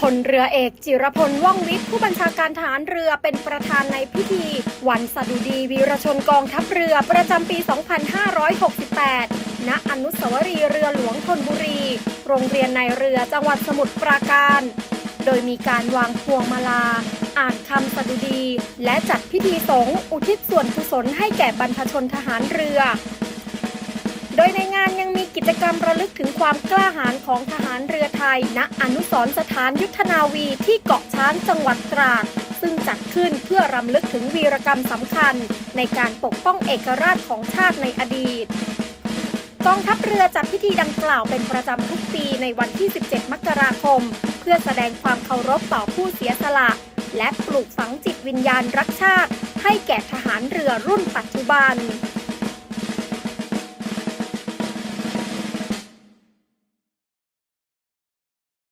พลเรือเอกจิรพลว่องวิทย์ผู้บัญชาการทหารเรือเป็นประธานในพิธี วันสดุดีวีรชนกองทัพเรือประจำปี 2568 ณ อนุสาวรีย์เรือหลวงธนบุรี โรงเรียนในเรือจังหวัดสมุทรปราการ โดยมีการวางพวงมาลา อ่านคำสดุดี และจัดพิธีสงฆ์อุทิศส่วนกุศลให้แก่บรรพชนทหารเรือ โดยในงานยัง รมระลึกถึงความกล้าหาญของทหารเรือไทย ณ อนุสรสถานยุทธนาวีที่เกาะช้างจังหวัดตราด ซึ่งจัดขึ้นเพื่อรำลึกถึงวีรกรรมสำคัญ ในการปกป้องเอกราชของชาติในอดีตกองทัพเรือจัดพิธีดังกล่าวเป็นประจำทุกปีในวันที่ 17 มกราคม เพื่อแสดงความเคารพต่อผู้เสียสละ และปลูกฝังจิตวิญญาณรักชาติ ให้แก่ทหารเรือรุ่นปัจจุบัน